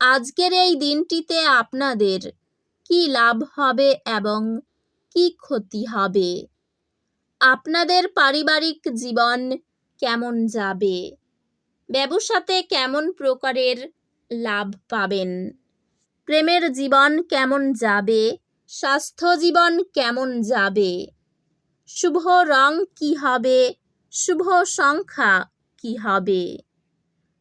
আজকের এই দিনটিতে আপনাদের কি লাভ হবে এবং কি ক্ষতি হবে? আপনাদের পারিবারিক জীবন কেমন যাবে? ব্যবসাতে কেমন প্রকারের লাভ পাবেন? প্রেমের জীবন কেমন যাবে? স্বাস্থ্য জীবন কেমন যাবে? শুভ রং কি হবে? শুভ সংখ্যা কি হবে?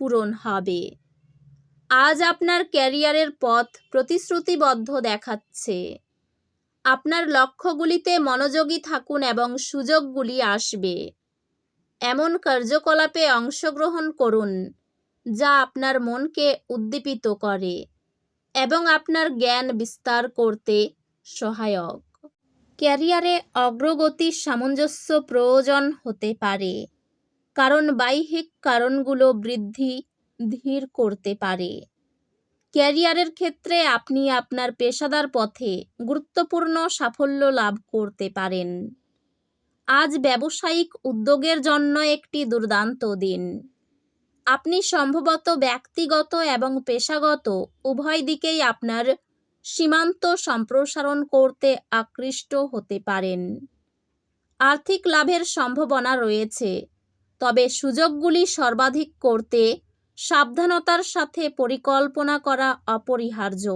পূরণ হবে। আজ আপনার ক্যারিয়ারের পথ প্রতিশ্রুতিবদ্ধ দেখাচ্ছে। আপনার লক্ষ্যগুলিতে মনোযোগী থাকুন এবং সুযোগগুলি আসবে। এমন কার্যকলাপে অংশগ্রহণ করুন, যা আপনার মনকে উদ্দীপিত করে এবং আপনার জ্ঞান বিস্তার করতে সহায়ক। ক্যারিয়ারে অগ্রগতির সামঞ্জস্য প্রয়োজন হতে পারে। কারণ বাহ্যিক কারণগুলো বৃদ্ধি ধীর করতে পারে। ক্যারিয়ারের ক্ষেত্রে আপনি আপনার পেশাদার পথে গুরুত্বপূর্ণ সাফল্য লাভ করতে পারেন। আজ ব্যবসায়িক উদ্যোগের জন্য একটি দুর্দান্ত দিন। আপনি সম্ভবত ব্যক্তিগত এবং পেশাগত উভয় দিকেই আপনার সীমান্ত সম্প্রসারণ করতে আকৃষ্ট হতে পারেন। আর্থিক লাভের সম্ভাবনা রয়েছে। তবে সুযোগগুলি সর্বাধিক করতে সাবধানতার সাথে পরিকল্পনা করা অপরিহার্য।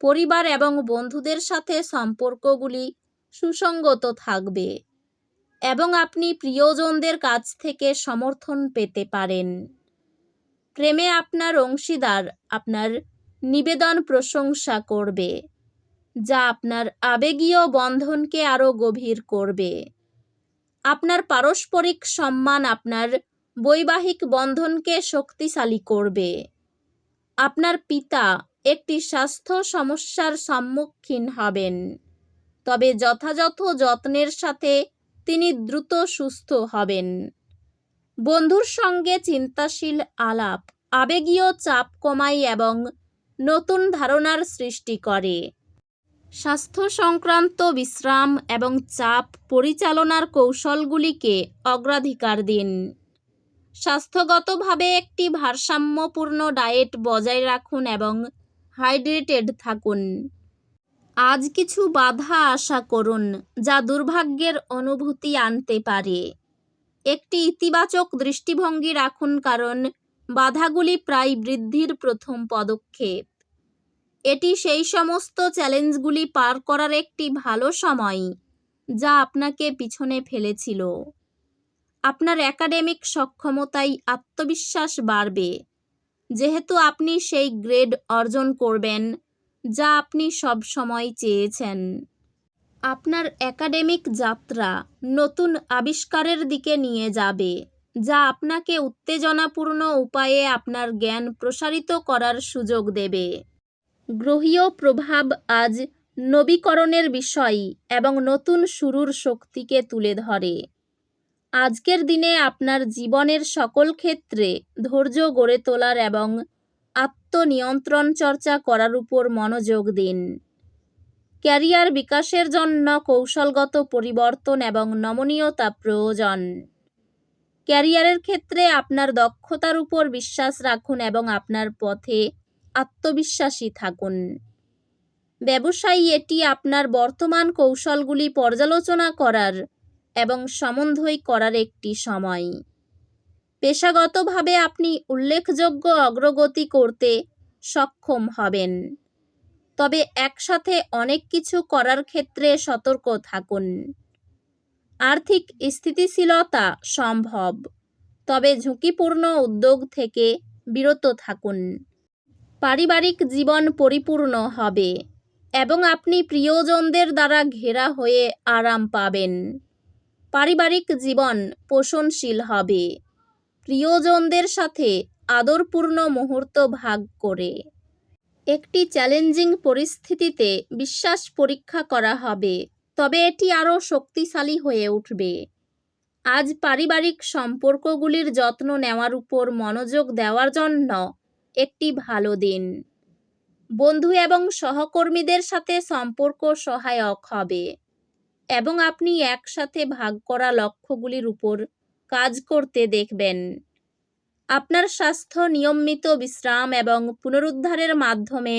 পরিবার এবং বন্ধুদের সাথে সম্পর্কগুলি সুসঙ্গত থাকবে এবং আপনি প্রিয়জনদের কাছ থেকে সমর্থন পেতে পারেন। প্রেমে আপনার অংশীদার আপনার নিবেদন প্রশংসা করবে, যা আপনার আবেগীয় বন্ধনকে আরও গভীর করবে। আপনার পারস্পরিক সম্মান আপনার বৈবাহিক বন্ধনকে শক্তিশালী করবে। আপনার পিতা একটি স্বাস্থ্য সমস্যার সম্মুখীন হবেন, তবে যথাযথ যত্নের সাথে তিনি দ্রুত সুস্থ হবেন। বন্ধুর সঙ্গে চিন্তাশীল আলাপ, আবেগীয় চাপ কমায় এবং নতুন ধারণার সৃষ্টি করে। স্বাস্থ্য সংক্রান্ত বিশ্রাম এবং চাপ পরিচালনার কৌশলগুলিকে অগ্রাধিকার দিন। স্বাস্থ্যগতভাবে একটি ভারসাম্যপূর্ণ ডায়েট বজায় রাখুন এবং হাইড্রেটেড থাকুন। আজ কিছু বাধা আশা করুন যা দুর্ভাগ্যের অনুভূতি আনতে পারে। একটি ইতিবাচক দৃষ্টিভঙ্গি রাখুন কারণ বাধাগুলি প্রায় বৃদ্ধির প্রথম পদক্ষেপ। এটি সেই সমস্ত চ্যালেঞ্জগুলি পার করার একটি ভালো সময়, যা আপনাকে পিছনে ফেলেছিল। আপনার একাডেমিক সক্ষমতায় আত্মবিশ্বাস বাড়বে। যেহেতু আপনি সেই গ্রেড অর্জন করবেন, যা আপনি সব সময় চেয়েছেন। আপনার একাডেমিক যাত্রা নতুন আবিষ্কারের দিকে নিয়ে যাবে, যা আপনাকে উত্তেজনাপূর্ণ উপায়ে আপনার জ্ঞান প্রসারিত করার সুযোগ দেবে। গ্রহীয় প্রভাব আজ নবীকরণের বিষয় এবং নতুন শুরুর শক্তিকে তুলে ধরে। আজকের দিনে আপনার জীবনের সকল ক্ষেত্রে ধৈর্য গড়ে তোলার এবং আত্মনিয়ন্ত্রণ চর্চা করার উপর মনোযোগ দিন। ক্যারিয়ার বিকাশের জন্য কৌশলগত পরিবর্তন এবং নমনীয়তা প্রয়োজন। ক্যারিয়ারের ক্ষেত্রে আপনার দক্ষতার উপর বিশ্বাস রাখুন এবং আপনার পথে আত্মবিশ্বাসী থাকুন। ব্যবসায়ী, এটি আপনার বর্তমান কৌশলগুলি পর্যালোচনা করার এবং সমন্বয় করার একটি সময়। পেশাগতভাবে আপনি উল্লেখযোগ্য অগ্রগতি করতে সক্ষম হবেন। তবে একসাথে অনেক কিছু করার ক্ষেত্রে সতর্ক থাকুন। আর্থিক স্থিতিশীলতা সম্ভব, তবে ঝুঁকিপূর্ণ উদ্যোগ থেকে বিরত থাকুন। পারিবারিক জীবন পরিপূর্ণ হবে এবং আপনি প্রিয়জনদের দ্বারা ঘেরা হয়ে আরাম পাবেন। পারিবারিক জীবন পোষণশীল হবে। প্রিয়জনদের সাথে আদরপূর্ণ মুহূর্ত ভাগ করে। একটি চ্যালেঞ্জিং পরিস্থিতিতে বিশ্বাস পরীক্ষা করা হবে, তবে এটি আরও শক্তিশালী হয়ে উঠবে। আজ পারিবারিক সম্পর্কগুলির যত্ন নেওয়ার উপর মনোযোগ দেওয়ার জন্য একটি ভালো দিন। বন্ধু এবং সহকর্মীদের সাথে সম্পর্ক সহায়ক হবে এবং আপনি একসাথে ভাগ করা লক্ষ্যগুলির উপর কাজ করতে দেখবেন। আপনার স্বাস্থ্য নিয়মিত বিশ্রাম এবং পুনরুদ্ধারের মাধ্যমে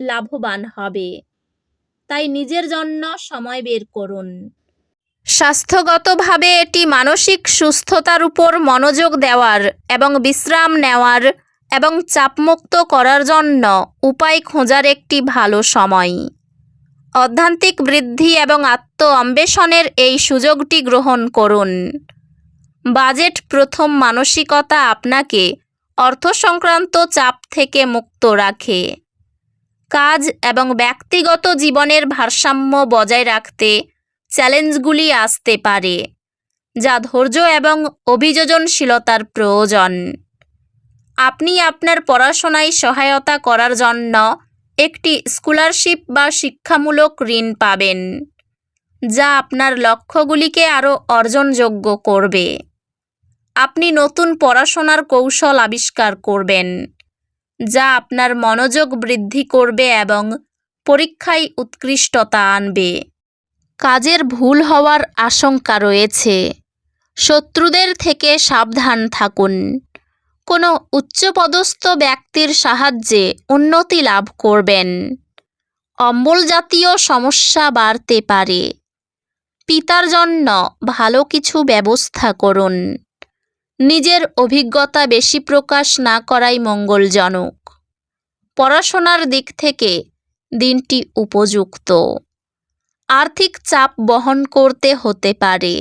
লাভবান হবে। তাই নিজের জন্য সময় বের করুন। স্বাস্থ্যগতভাবে এটি মানসিক সুস্থতার উপর মনোযোগ দেওয়ার এবং বিশ্রাম নেওয়ার এবং চাপমুক্ত করার জন্য উপায় খোঁজার একটি ভালো সময়। অধ্যান্তিক বৃদ্ধি এবং আত্ম অন্বেষণের এই সুযোগটি গ্রহণ করুন। বাজেট প্রথম মানসিকতা আপনাকে অর্থ সংক্রান্ত চাপ থেকে মুক্ত রাখে। কাজ এবং ব্যক্তিগত জীবনের ভারসাম্য বজায় রাখতে চ্যালেঞ্জগুলি আসতে পারে, যা ধৈর্য এবং অভিযোজনশীলতার প্রয়োজন। আপনি আপনার পড়াশোনায় সহায়তা করার জন্য একটি স্কলারশিপ বা শিক্ষামূলক ঋণ পাবেন, যা আপনার লক্ষ্যগুলিকে আরও অর্জনযোগ্য করবে। আপনি নতুন পড়াশোনার কৌশল আবিষ্কার করবেন, যা আপনার মনোযোগ বৃদ্ধি করবে এবং পরীক্ষায় উৎকৃষ্টতা আনবে। কাজের ভুল হওয়ার আশঙ্কা রয়েছে। শত্রুদের থেকে সাবধান থাকুন। কোনো উচ্চপদস্থ ব্যক্তির সাহায্যে উন্নতি লাভ করবেন। অম্বল জাতীয় সমস্যা বাড়তে পারে। পিতার জন্য ভালো কিছু ব্যবস্থা করুন। নিজের অভিজ্ঞতা বেশি প্রকাশ না করাই মঙ্গলজনক। পড়াশোনার দিক থেকে দিনটি উপযুক্ত। আর্থিক চাপ বহন করতে হতে পারে।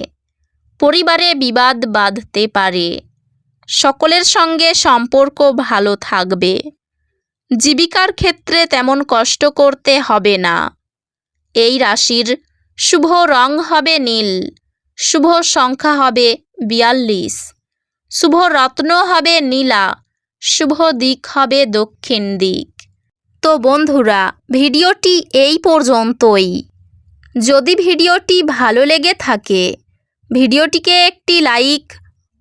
পরিবারে বিবাদ বাঁধতে পারে। সকলের সঙ্গে সম্পর্ক ভালো থাকবে। জীবিকার ক্ষেত্রে তেমন কষ্ট করতে হবে না। এই রাশির শুভ রং হবে নীল, শুভ সংখ্যা হবে বিয়াল্লিশ, শুভ রত্ন হবে নীলা, শুভ দিক হবে দক্ষিণ দিক। তো বন্ধুরা, ভিডিওটি এই পর্যন্তই। যদি ভিডিওটি ভালো লেগে থাকে, ভিডিওটিকে একটি লাইক